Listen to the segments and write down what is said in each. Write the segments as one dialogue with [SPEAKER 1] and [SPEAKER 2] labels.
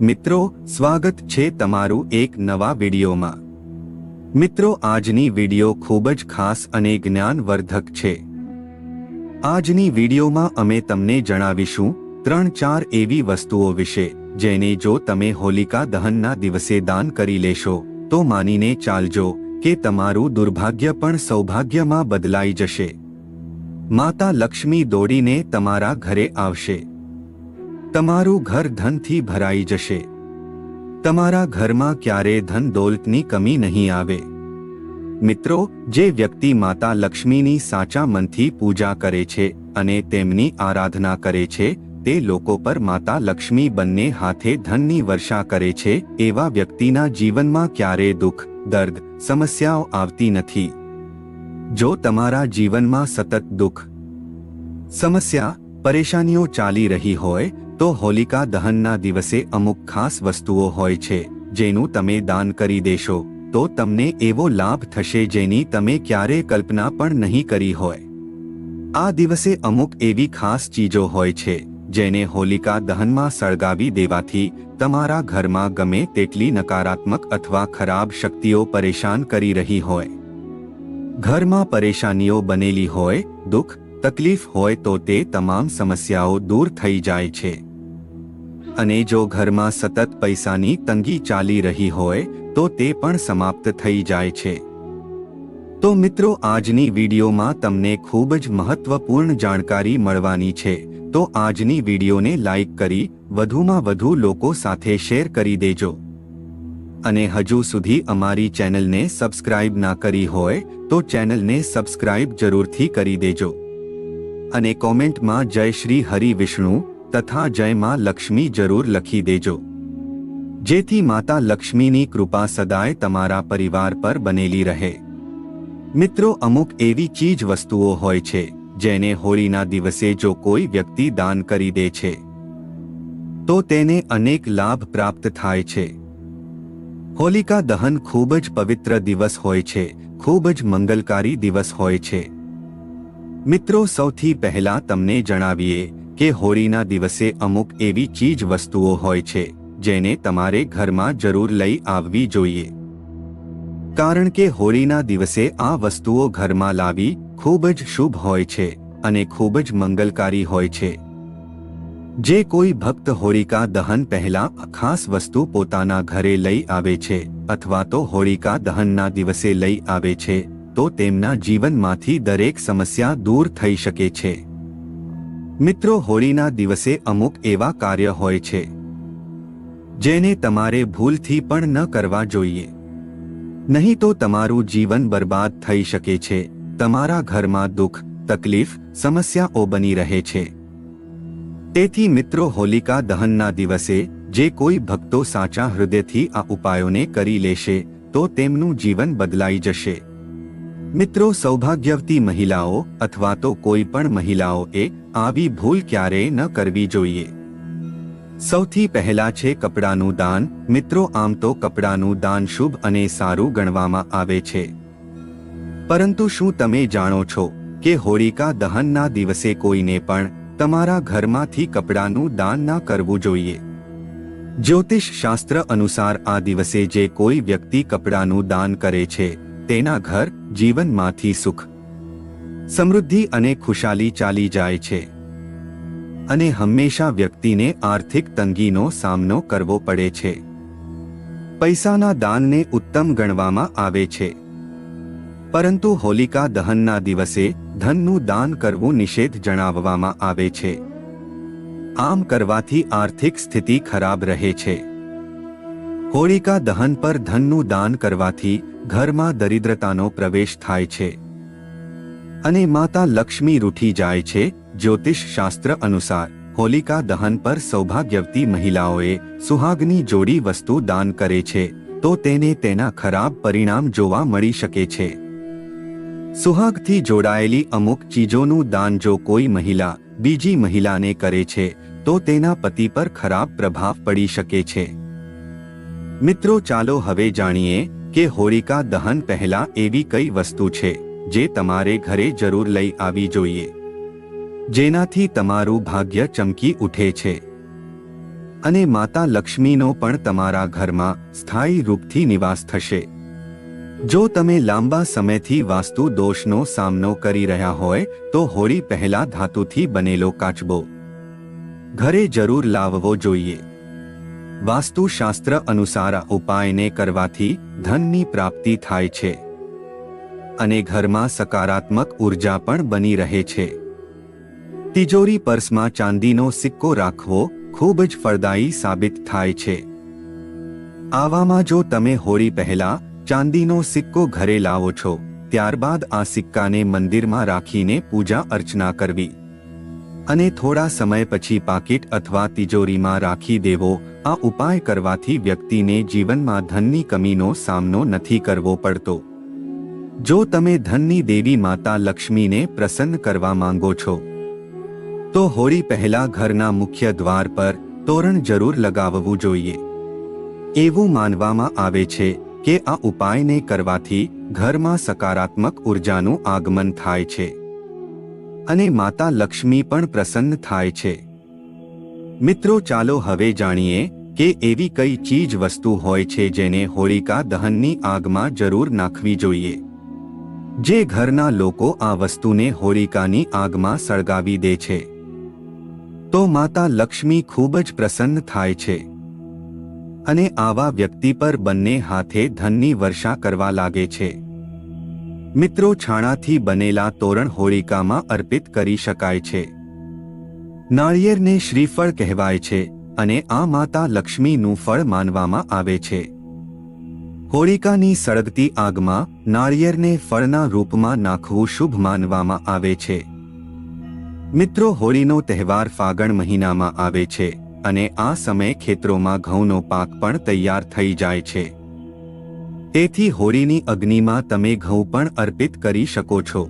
[SPEAKER 1] મિત્રો, સ્વાગત છે તમારું એક નવા વિડીયોમાં. મિત્રો, આજની વીડિયો ખૂબ જ ખાસ અને જ્ઞાનવર્ધક છે. આજની વિડીયોમાં અમે તમને જણાવીશું ત્રણ ચાર એવી વસ્તુઓ વિશે, જેને જો તમે હોલિકા દહનના દિવસે દાન કરી લેશો, તો માનીને ચાલજો કે તમારું દુર્ભાગ્ય પણ સૌભાગ્યમાં બદલાઈ જશે. માતા લક્ષ્મી દોડીને તમારા ઘરે આવશે. તમારું ઘર ધનથી ભરાઈ જશે. તમારા ઘરમાં ક્યારે ધન દોલતની કમી નહીં આવે. મિત્રો, જે વ્યક્તિ માતા લક્ષ્મીની સાચા મનથી પૂજા કરે છે અને તેમની આરાધના કરે છે, તે લોકો પર માતા લક્ષ્મી બંને હાથે ધનની વર્ષા કરે છે, એવા વ્યક્તિના જીવનમાં ક્યારે દુઃખ, દર્દ, સમસ્યાઓ આવતી નથી. જો તમારા જીવનમાં સતત દુઃખ, સમસ્યા, પરેશાનીઓ ચાલી રહી હોય તો હોલિકા દહનના દિવસે અમુક ખાસ વસ્તુઓ હોય છે, જેનું તમે દાન કરી દેશો, તો તમને એવો લાભ થશે જેની તમે ક્યારેય કલ્પના પણ નહીં કરી હોય. આ દિવસે અમુક એવી ખાસ ચીજો હોય છે, જેને હોલિકા દહનમાં સળગાવી દેવાથી તમારા ઘરમાં ગમે તેટલી નકારાત્મક અથવા ખરાબ શક્તિઓ પરેશાન કરી રહી હોય. ઘરમાં પરેશાનીઓ બનેલી હોય, દુઃખ, તકલીફ હોય તો તે તમામ સમસ્યાઓ દૂર થઈ જાય છે. અને જો ઘરમાં સતત પૈસાની તંગી ચાલી રહી હોય, તો તે પણ સમાપ્ત થઈ જાય છે. તો મિત્રો, આજની વિડીયોમાં તમને ખૂબ જ મહત્વપૂર્ણ જાણકારી મળવાની છે. તો આજની વિડીયોને લાઇક કરી, વધુમાં વધુ લોકો સાથે શેર કરી દેજો. અને હજુ સુધી અમારી ચેનલને સબસ્ક્રાઇબ ના કરી હોય, તો ચેનલને સબસ્ક્રાઇબ જરૂરથી કરી દેજો. અને કોમેન્ટમાં જય શ્રી હરિ વિષ્ણુ તથા જય માં લક્ષ્મી જરૂર લખી દેજો. જેથી માતા લક્ષ્મીની કૃપા સદાય તમારા પરિવાર પર બનેલી રહે. મિત્રો, અમુક એવી ચીજ વસ્તુઓ હોય છે, જેને હોળીના દિવસે જો કોઈ વ્યક્તિ દાન કરી દે છે, તો તેને અનેક લાભ પ્રાપ્ત થાય છે. હોલિકા દહન ખૂબ જ પવિત્ર દિવસ હોય છે, ખૂબ જ મંગલકારી દિવસ હોય છે. મિત્રો, સૌથી પહેલા તમને જણાવીએ કે હોળીના દિવસે અમુક એવી ચીજ વસ્તુઓ હોય છે, જેને તમારે ઘરમાં જરૂર લઈ આવવી જોઈએ. કારણ કે હોળીના દિવસે આ વસ્તુઓ ઘરમાં લાવી ખૂબ જ શુભ હોય છે અને ખૂબ જ મંગલકારી હોય છે. જે કોઈ ભક્ત હોળિકા દહન પહેલા ખાસ વસ્તુ પોતાના ઘરે લઈ આવે છે અથવા તો હોળિકા દહનના દિવસે લઈ આવે છે, તો તેમના જીવનમાંથી દરેક સમસ્યા દૂર થઈ શકે છે. મિત્રો, હોળીના દિવસે અમુક એવા કાર્ય હોય છે, જેને તમારે ભૂલથી પણ ન કરવા જોઈએ. નહીં તો તમારું જીવન બરબાદ થઈ શકે છે, તમારા ઘરમાં દુઃખ, તકલીફ, સમસ્યાઓ બની રહે છે. તેથી મિત્રો, હોલિકા દહનના દિવસે જે કોઈ ભક્તો સાચા હૃદયથી આ ઉપાયોને કરી લેશે, તો તેમનું જીવન બદલાઈ જશે. મિત્રો, સૌભાગ્યવતી મહિલાઓ અથવા તો કોઈ પણ મહિલાઓએ આવી ભૂલ ક્યારેય ન કરવી જોઈએ. સૌથી પહેલા છે કપડાનું દાન. મિત્રો, આમ તો કપડાનું દાન શુભ અને સારું ગણવામાં આવે છે. પરંતુ શું તમે જાણો છો કે હોળિકા દહનના દિવસે કોઈને પણ તમારા ઘરમાંથી કપડાનું દાન ના કરવું જોઈએ? જ્યોતિષ શાસ્ત્ર અનુસાર આ દિવસે જે કોઈ વ્યક્તિ કપડાનું દાન કરે છે, તેના ઘર જીવનમાંથી સુખ સમૃદ્ધિ અને ખુશાલી ચાલી જાય છે. અને હંમેશા વ્યક્તિને આર્થિક તંગીનો સામનો કરવો પડે છે. પૈસાના દાનને ઉત્તમ ગણવામાં આવે છે. પરંતુ હોલિકા દહનના દિવસે ધનનું દાન કરવું નિષેધ જણાવવામાં આવે છે. આમ કરવાથી આર્થિક સ્થિતિ ખરાબ રહે છે. હોળિકા દહન પર ધનનું દાન કરવાથી ઘરમાં દરિદ્રતાનો પ્રવેશ થાય છે. અને માતા લક્ષ્મી રૂઠી જાય છે, જ્યોતિષ શાસ્ત્ર અનુસાર. હોલિકા દહન પર સૌભાગ્યવતી મહિલાઓએ સુહાગની જોડી વસ્તુ દાન કરે છે, તો તેને તેના ખરાબ પરિણામ જોવા મળી શકે છે. સુહાગથી જોડાયેલી અમુક ચીજોનું દાન જો કોઈ મહિલા, બીજી મહિલાને કરે છે, તો તેના પતિ પર ખરાબ પ્રભાવ પડી શકે છે. મિત્રો ચાલો હવે જાણીએ કે હોળિકા દહન પહેલા એવી કઈ વસ્તુ છે. જે તમારે ઘરે જરૂર લઈ આવી જોઈએ. જેનાથી તમારું ભાગ્ય ચમકી ઉઠે છે. અને માતા લક્ષ્મીનો પણ તમારા ઘરમાં સ્થાયી રૂપથી નિવાસ થશે. જો તમે લાંબા સમયથી વાસ્તુ દોષનો સામનો કરી રહ્યા હોય, તો હોળી પહેલા ધાતુથી બનેલો કાચબો. ઘરે જરૂર લાવવો જોઈએ. વાસ્તુશાસ્ત્ર અનુસાર ઉપાયને કરવાથી ધનની પ્રાપ્તિ થાય છે. અને ઘરમાં સકારાત્મક ઊર્જા પણ બની રહે છે. તિજોરી પર્સમાં ચાંદીનો સિક્કો રાખવો ખૂબ જ ફળદાયી સાબિત થાય છે. આવામાં જો તમે હોળી પહેલા ચાંદીનો સિક્કો ઘરે લાવો છો, ત્યારબાદ આ સિક્કાને મંદિરમાં રાખીને પૂજા અર્ચના કરવી. અને થોડા સમય પછી પાકીટ અથવા તિજોરીમાં રાખી દેવો, આ ઉપાય કરવાથી વ્યક્તિને જીવનમાં ધનની કમીનો સામનો નથી કરવો પડતો. જો તમે ધનની દેવી માતા લક્ષ્મીને પ્રસન્ન કરવા માંગો છો, તો હોળી પહેલા ઘરના મુખ્ય દ્વાર પર તોરણ જરૂર લગાવવું જોઈએ. એવું માનવામાં આવે છે કે આ ઉપાયને કરવાથી ઘરમાં સકારાત્મક ઉર્જાનું આગમન થાય છે. અને માતા લક્ષ્મી પણ પ્રસન્ન થાય છે. મિત્રો, ચાલો હવે જાણીએ કે એવી કઈ ચીજ વસ્તુ હોય છે જેને હોળિકા દહનની આગમાં જરૂર નાખવી જોઈએ. જે ઘરના લોકો આ વસ્તુને હોળિકાની આગમાં સળગાવી દે છે. તો માતા લક્ષ્મી ખૂબ જ પ્રસન્ન થાય છે. અને આવા વ્યક્તિ પર બંને હાથે ધનની વર્ષા કરવા લાગે છે. મિત્રો છાણાથી બનેલા તોરણ હોળિકામાં અર્પિત કરી શકાય છે. નાળિયેરને શ્રીફળ કહેવાય છે અને આ માતા લક્ષ્મીનું ફળ માનવામાં આવે છે. હોળિકાની સળગતી આગમાં નાળિયેરને ફળના રૂપમાં નાખવું શુભ માનવામાં આવે છે. મિત્રો, હોળીનો તહેવાર ફાગણ મહિનામાં આવે છે અને આ સમયે ખેતરોમાં ઘઉંનો પાક પણ તૈયાર થઈ જાય છે. તેથી હોળીની અગ્નિમાં તમે ઘઉં પણ અર્પિત કરી શકો છો.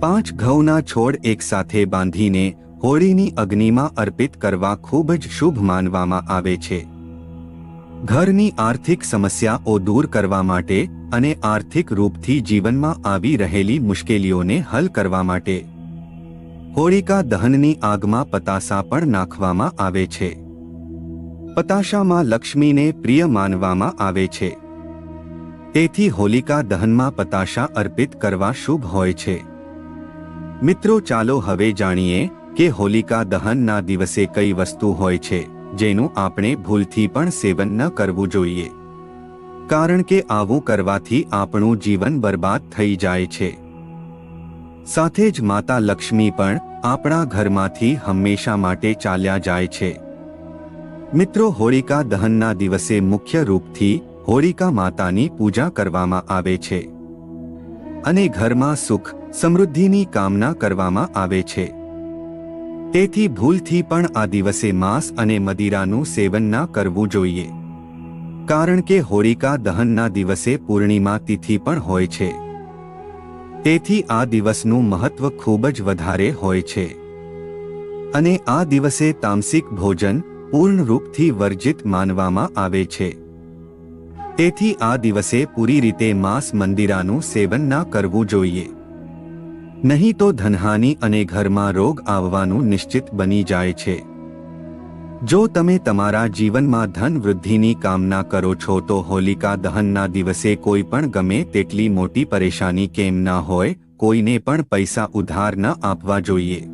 [SPEAKER 1] પાંચ ઘઉંના છોડ એકસાથે બાંધીને હોળીની અગ્નિમાં અર્પિત કરવા ખૂબ જ શુભ માનવામાં આવે છે. ઘરની આર્થિક સમસ્યાઓ દૂર કરવા માટે અને આર્થિક રૂપથી જીવનમાં આવી રહેલી મુશ્કેલીઓને હલ કરવા માટે હોળિકા દહનની આગમાં પતાસા પણ નાખવામાં આવે છે. પતાશામાં લક્ષ્મીને પ્રિય માનવામાં આવે છે. તેથી હોલિકા દહનમાં પતાશા અર્પિત કરવા શુભ હોય છે. મિત્રો ચાલો હવે જાણીએ કે હોલિકા દહનના દિવસે કઈ વસ્તુ હોય છે. જેનું આપણે ભૂલથી પણ સેવન ન કરવું જોઈએ. કારણ કે આવું કરવાથી આપણું જીવન બરબાદ થઈ જાય છે. સાથે જ માતા લક્ષ્મી પણ આપણા ઘરમાંથી હંમેશા માટે ચાલ્યા જાય છે. મિત્રો, હોળિકા દહનના દિવસે મુખ્ય રૂપથી હોળિકા માતાની પૂજા કરવામાં આવે છે. અને ઘરમાં સુખ, સમૃદ્ધિની કામના કરવામાં આવે છે. તેથી ભૂલથી પણ આ દિવસે માંસ અને મદિરાનું સેવન ના કરવું જોઈએ. કારણ કે હોરિકા દહનના દિવસે પૂર્ણિમા તિથિ પણ હોય છે. તેથી આ દિવસનું મહત્વ ખૂબ જ વધારે હોય છે. અને આ દિવસે તામસિક ભોજન પૂર્ણ રૂપથી વર્જિત માનવામાં આવે છે. તેથી આ દિવસે પૂરી રીતે માંસ મંદિરાનું સેવન ના કરવું જોઈએ. નહીં તો ધનહાનિ અને ઘરમાં રોગ આવવાનું નિશ્ચિત બની જાય છે. જો તમે તમારા જીવનમાં ધન વૃદ્ધિની કામના કરો છો તો હોલિકા દહનના દિવસે કોઈ પણ ગમે તેટલી મોટી પરેશાની કેમ ના હોય, કોઈને પણ પૈસા ઉધાર ન આપવા જોઈએ.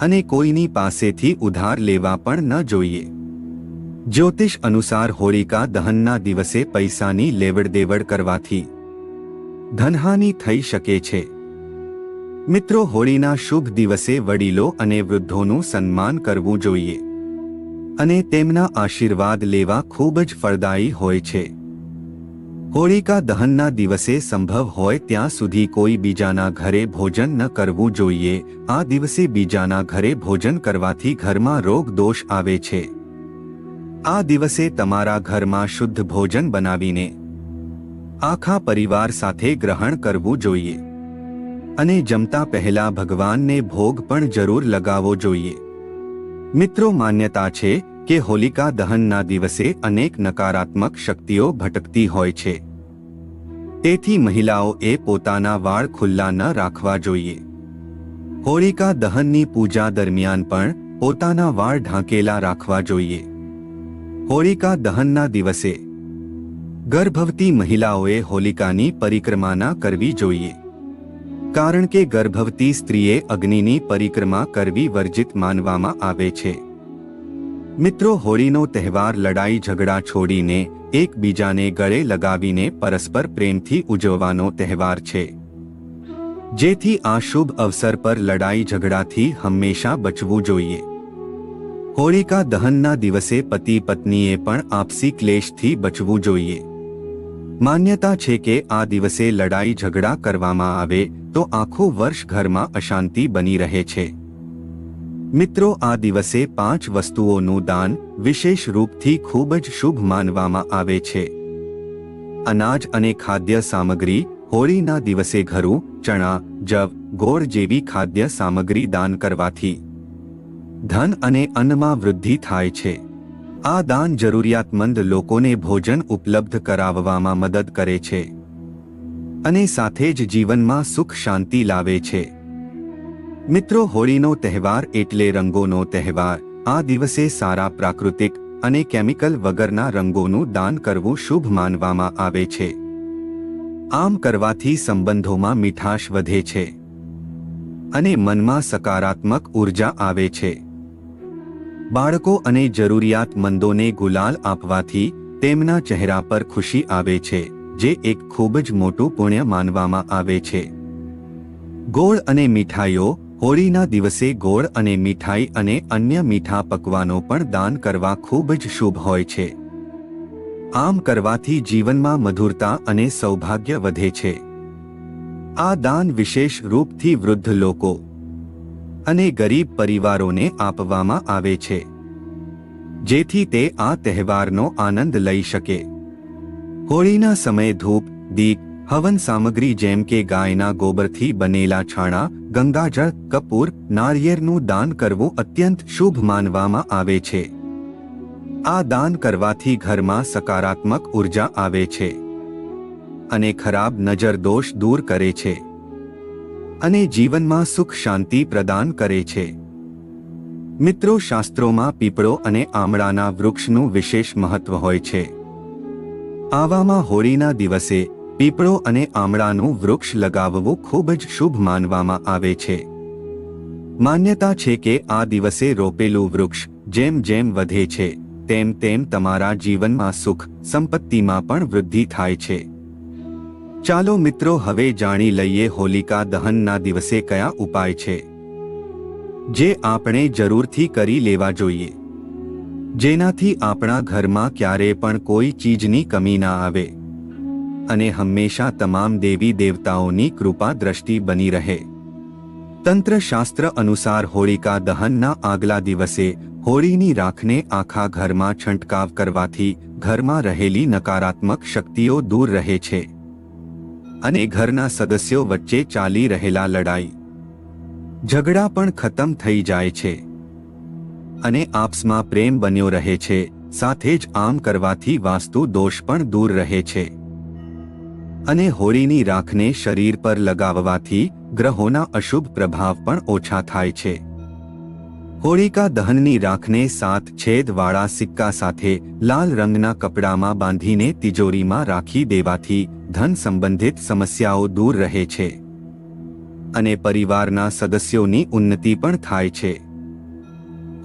[SPEAKER 1] અને કોઈની પાસેથી ઉધાર લેવા પણ ન જોઈએ. જ્યોતિષ અનુસાર હોલિકા દહનના દિવસે પૈસાની લેવડ દેવડ કરવાથી ધનહાનિ થઈ શકે છે. મિત્રો, હોળીના શુભ દિવસે વડીલો અને વૃદ્ધોનું સન્માન કરવું જોઈએ અને તેમના આશીર્વાદ લેવા ખૂબ જ ફળદાયી હોય છે. હોળિકા દહનના દિવસે સંભવ હોય ત્યાં સુધી કોઈ બીજાના ઘરે ભોજન ન કરવું જોઈએ. આ દિવસે બીજાના ઘરે ભોજન કરવાથી ઘરમાં રોગ દોષ આવે છે. આ દિવસે તમારા ઘરમાં શુદ્ધ ભોજન બનાવીને આખા પરિવાર સાથે ગ્રહણ કરવું જોઈએ. અને જમતા પહેલા ભગવાનને ભોગ પણ જરૂર લગાવવો જોઈએ. મિત્રો માન્યતા છે કે હોલિકા દહનના દિવસે અનેક નકારાત્મક શક્તિઓ ભટકતી હોય છે. તેથી મહિલાઓએ પોતાના વાળ ખુલ્લા ન રાખવા જોઈએ. હોલિકા દહનની પૂજા દરમિયાન પણ પોતાના વાળ ઢાંકેલા રાખવા જોઈએ. હોળિકા દહનના દિવસે ગર્ભવતી મહિલાઓએ હોલિકાની પરિક્રમા ના કરવી જોઈએ. કારણ કે ગર્ભવતી સ્ત્રીએ અગ્નિની પરિક્રમા કરવી વર્જિત માનવામાં આવે છે. મિત્રો, હોળીનો તહેવાર લડાઈ ઝઘડા છોડીને એકબીજાને ગળે લગાવીને પરસ્પર પ્રેમથી ઉજવવાનો તહેવાર છે. જેથી આ શુભ અવસર પર લડાઈ ઝઘડાથી હંમેશા બચવું જોઈએ. હોળિકા દહનના દિવસે પતિ પત્નીએ પણ આપસી ક્લેશથી બચવું જોઈએ. માન્યતા છે કે આ દિવસે લડાઈ ઝઘડા કરવામાં આવે, તો આખો વર્ષ ઘરમાં અશાંતિ બની રહે છે. મિત્રો, આ દિવસે પાંચ વસ્તુઓનું દાન વિશેષ રૂપથી ખૂબ જ શુભ માનવામાં આવે છે. અનાજ અને ખાદ્ય સામગ્રી, હોળીના દિવસે ઘરું, ચણા, જવ, ગોળ જેવી ખાદ્ય સામગ્રી દાન કરવાથી ધન અને અન્નમાં વૃદ્ધિ થાય છે. આ દાન જરૂરિયાતમંદ લોકોને ભોજન ઉપલબ્ધ કરાવવામાં મદદ કરે છે અને સાથે જ જીવનમાં સુખ શાંતિ લાવે છે. મિત્રો, હોળીનો તહેવાર એટલે રંગોનો તહેવાર. આ દિવસે સારા પ્રાકૃતિક અને કેમિકલ વગરના રંગોનું દાન કરવું શુભ માનવામાં આવે છે. આમ કરવાથી સંબંધોમાં મીઠાશ વધે છે અને મનમાં સકારાત્મક ઊર્જા આવે છે. બાળકો અને જરૂરિયાતમંદોને ગુલાલ આપવાથી તેમના ચહેરા પર ખુશી આવે છે, જે એક ખૂબ જ મોટું પુણ્ય માનવામાં આવે છે. ગોળ અને મીઠાઈઓ, હોળીના દિવસે ગોળ અને મીઠાઈ અને અન્ય મીઠા પકવાનો પણ દાન કરવા ખૂબ જ શુભ હોય છે. આમ કરવાથી જીવનમાં મધુરતા અને સૌભાગ્ય વધે છે. આ દાન વિશેષ રૂપથી વૃદ્ધ લોકો અને ગરીબ પરિવારોને આપવામાં આવે છે, જેથી તે આ તહેવારનો આનંદ લઈ શકે. હોળીના સમયે ધૂપ, દીપ, હવન સામગ્રી જેમ કે ગાયના ગોબરથી બનેલા છાણા, ગંગાજળ, કપૂર નાળિયેરનું દાન કરવું અત્યંત શુભ માનવામાં આવે છે. આ દાન કરવાથી ઘરમાં સકારાત્મક ઊર્જા આવે છે અને ખરાબ નજર દોષ દૂર કરે છે. અને જીવનમાં સુખ શાંતિ પ્રદાન કરે છે. મિત્રો, શાસ્ત્રોમાં પીપળો અને આમળાના વૃક્ષનું વિશેષ મહત્વ હોય છે. આવામાં હોળીના દિવસે પીપળો અને આમળાનું વૃક્ષ લગાવવું ખૂબ જ શુભ માનવામાં આવે છે. માન્યતા છે કે આ દિવસે રોપેલું વૃક્ષ જેમ જેમ વધે છે, તેમ તેમ તમારા જીવનમાં સુખ, સંપત્તિમાં પણ વૃદ્ધિ થાય છે. ચાલો મિત્રો હવે જાણી લઈએ હોલિકા દહનના દિવસે કયા ઉપાય છે. જે આપણે જરૂરથી કરી લેવા જોઈએ. જેનાથી આપણા ઘરમાં ક્યારે પણ કોઈ ચીજની કમી ના આવે. અને હંમેશા તમામ દેવી દેવતાઓની કૃપા દ્રષ્ટિ બની રહે. તંત્રશાસ્ત્ર અનુસાર હોળિકા દહનના આગલા દિવસે હોળીની રાખને આખા ઘરમાં છંટકાવ કરવાથી ઘરમાં રહેલી નકારાત્મક શક્તિઓ દૂર રહે છે. અને ઘરના સદસ્યો વચ્ચે ચાલી રહેલા લડાઈ. ઝઘડા પણ ખતમ થઈ જાય છે. અને આપસમાં પ્રેમ બન્યો રહે છે, સાથે જ આમ કરવાથી વાસ્તુ દોષ પણ દૂર રહે છે. અને હોળીની રાખને શરીર પર લગાવવાથી ગ્રહોના અશુભ પ્રભાવ પણ ઓછા થાય છે. હોળિકા દહનની રાખને સાત છેદવાળા સિક્કા સાથે લાલ રંગના કપડામાં બાંધીને તિજોરીમાં રાખી દેવાથી ધન સંબંધિત સમસ્યાઓ દૂર રહે છે અને પરિવારના સદસ્યોની ઉન્નતિ પણ થાય છે.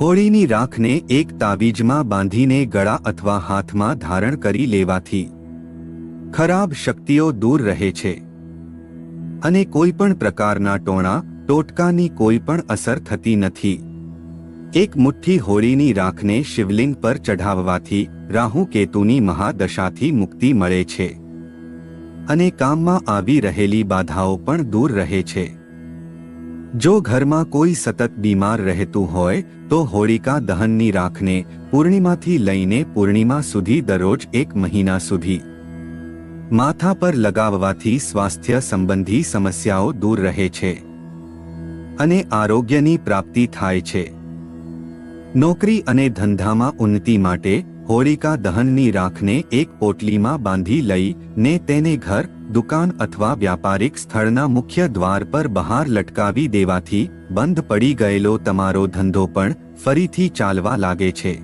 [SPEAKER 1] હોળીની રાખને એક તાવીજમાં બાંધીને ગળા અથવા હાથમાં ધારણ કરી લેવાથી ખરાબ શક્તિઓ દૂર રહે છે અને કોઈ પણ પ્રકારના ટોણા, ટોટકાની કોઈ પણ અસર થતી નથી. એક મુઠ્ઠી હોળીની રાખને શિવલિંગ પર ચઢાવવાથી રાહુ કેતુની મહાદશાથી મુક્તિ મળે છે. અને કામમાં આવી રહેલી બાધાઓ પણ દૂર રહે છે. જો ઘરમાં કોઈ સતત બીમાર રહેતું હોય, તો હોળિકા દહનની રાખને પૂર્ણિમાથી લઈને પૂર્ણિમા સુધી દરરોજ એક મહિના સુધી. માથા પર લગાવવાથી સ્વાસ્થ્ય સંબંધી સમસ્યાઓ દૂર રહે છે. અને આરોગ્યની પ્રાપ્તિ થાય છે. નોકરી અને ધંધામાં ઉન્નતિ માટે હોળિકા દહનની રાખને એક પોટલીમાં બાંધી લઈ, ને તેને ઘર, દુકાન અથવા વ્યાપારિક સ્થળના મુખ્ય દ્વાર પર બહાર લટકાવી દેવાથી, બંધ પડી ગયેલો તમારો ધંધો પણ ફરીથી ચાલવા લાગે છે.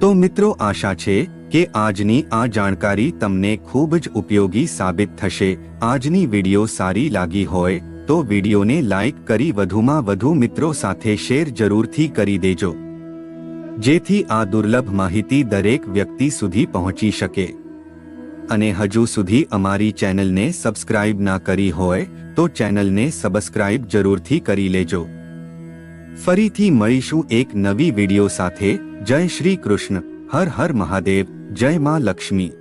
[SPEAKER 1] તો મિત્રો આશા છે કે આજની આ જાણકારી તમને ખૂબ જ ઉપયોગી સાબિત થશે. આજની વીડિયો સારી લાગી હોય, તો વિડીયોને લાઇક કરી વધુમાં વધુ મિત્રો સાથે શેર જરૂરથી કરી દેજો. જેથી આ દુર્લભ માહિતી દરેક વ્યક્તિ સુધી પહોંચી શકે. અને હજુ સુધી અમારી ચેનલને સબસ્ક્રાઇબ ના કરી હોય, તો ચેનલને સબસ્ક્રાઇબ જરૂરથી કરી લેજો. ફરીથી મળીશું એક નવી વીડિયો સાથે. જય શ્રી કૃષ્ણ. હર હર મહાદેવ. જય માં લક્ષ્મી.